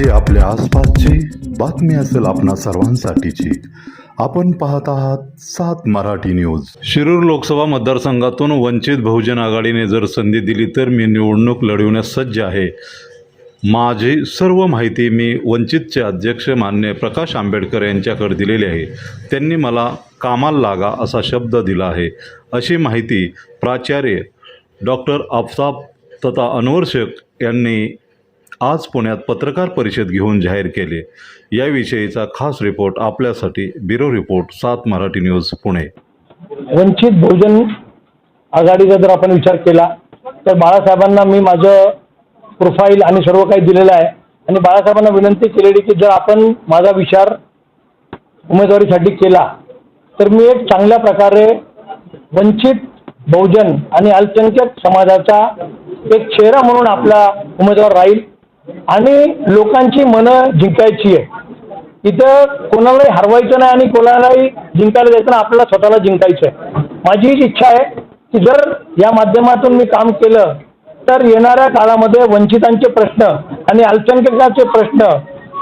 जी आपल्या आसपासची बातमी असेल आपणा सर्वांसाठीची. आपण पाहत आहात सात मराठी न्यूज. शिरूर लोकसभा मतदारसंघातून वंचित बहुजन आघाडीने जर संधी दिली तर मी निवडणूक लढविण्यास सज्ज आहे. माझी सर्व माहिती मी वंचितचे अध्यक्ष मान्य प्रकाश आंबेडकर यांच्याकडे दिलेली आहे. त्यांनी मला कामाला लागा असा शब्द दिला आहे. अशी माहिती प्राचार्य डॉक्टर आफताब तथा अनवर शेख यांनी आज पुण्यात पत्रकार परिषद घेऊन जाहीर केले. याविषयीचा खास रिपोर्ट आपल्यासाठी ब्युरो रिपोर्ट सात मराठी न्यूज पुणे. वंचित बहुजन आघाडीचा जर आपण विचार केला तर बाळासाहेबांना मी माझं प्रोफाईल आणि सर्व काही दिलेलं आहे. आणि बाळासाहेबांना विनंती केलेली की जर आपण माझा विचार उमेदवारीसाठी केला तर मी एक चांगल्या प्रकारे वंचित बहुजन आणि अल्पसंख्याक समाजाचा एक चेहरा म्हणून आपला उमेदवार राहील. आणि लोकांची मनं जिंकायची आहे. इथं कोणालाही हरवायचं नाही आणि कोणालाही जिंकायला द्यायचं नाही आपल्याला स्वतःला जिंकायचं आहे. माझी हीच इच्छा आहे की जर या माध्यमातून मी काम केलं तर येणाऱ्या काळामध्ये वंचितांचे प्रश्न आणि अल्पसंख्याकांचे प्रश्न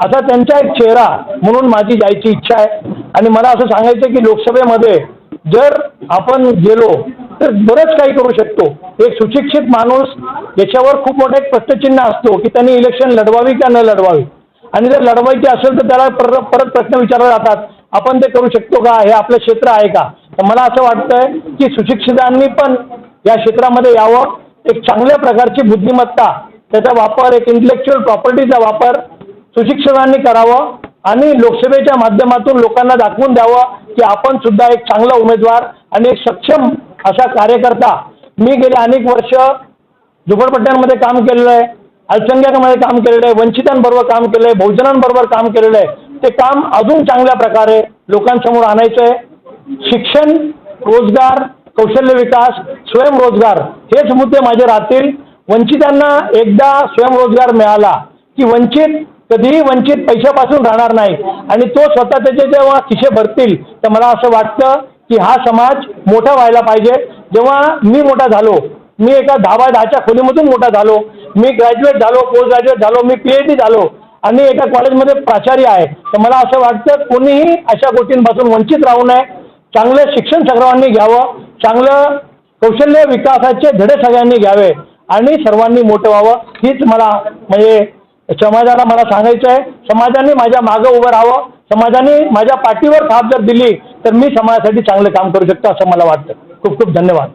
असा त्यांचा एक चेहरा म्हणून माझी जायची इच्छा आहे. आणि मला असं सांगायचं की लोकसभेमध्ये जर आपण गेलो तर बरंच काही करू शकतो. एक सुशिक्षित माणूस याच्यावर खूप मोठं एक प्रश्नचिन्ह असतो की त्यांनी इलेक्शन लढवावी का न लढवावी? आणि जर लढवायची असेल तर त्याला पर परत प्रश्न विचारले जातात. आपण ते करू शकतो का? हे आपलं क्षेत्र आहे का? तर मला असं वाटतंय की सुशिक्षितांनी पण या क्षेत्रामध्ये यावं. एक चांगल्या प्रकारची बुद्धिमत्ता त्याचा वापर एक इंटलेक्च्युअल प्रॉपर्टीचा वापर सुशिक्षितांनी करावं आणि लोकसभेच्या माध्यमातून लोकांना दाखवून द्यावं की आपण सुद्धा एक चांगला उमेदवार आणि एक सक्षम असा कार्यकर्ता मी गेले अनेक वर्ष झोपडपट्ट्यांमध्ये काम केलेलं आहे अल्पसंख्याकामध्ये काम केलेलं आहे वंचितांबरोबर काम केलं आहे बहुजनांबरोबर काम केलेलं आहे. ते काम अजून चांगल्या प्रकारे लोकांसमोर आणायचं आहे. शिक्षण रोजगार कौशल्य विकास स्वयंरोजगार हेच मुद्दे माझे राहतील. वंचितांना एकदा स्वयंरोजगार मिळाला की वंचित कधीही वंचित पैशापासून राहणार नाही. आणि तो स्वतः त्याचे जेव्हा खिशे भरतील तर मला असं वाटतं की हा समाज मोठा व्हायला पाहिजे. जेव्हा मी मोठा झालो मी एका दहा बाय दहाच्या खोलीमधून मोठा झालो मी ग्रॅज्युएट झालो पोस्ट ग्रॅज्युएट झालो मी पी एच डी झालो आणि एका कॉलेजमध्ये प्राचार्य आहे. तर मला असं वाटतं कोणीही अशा गोष्टींपासून वंचित राहू नये. चांगलं शिक्षण सर्वांनी घ्यावं. चांगलं कौशल्य विकासाचे धडे सगळ्यांनी घ्यावे आणि सर्वांनी मोठं व्हावं. हीच मला म्हणजे समाजाला मला सांगायचं आहे समाजाने माझ्या मागं उभं राहावं. समाजाने माझ्या पाठीवर थाप जर दिली तर मी समाजासाठी चांगलं काम करू शकतो असं मला वाटतं. खूप खूप धन्यवाद.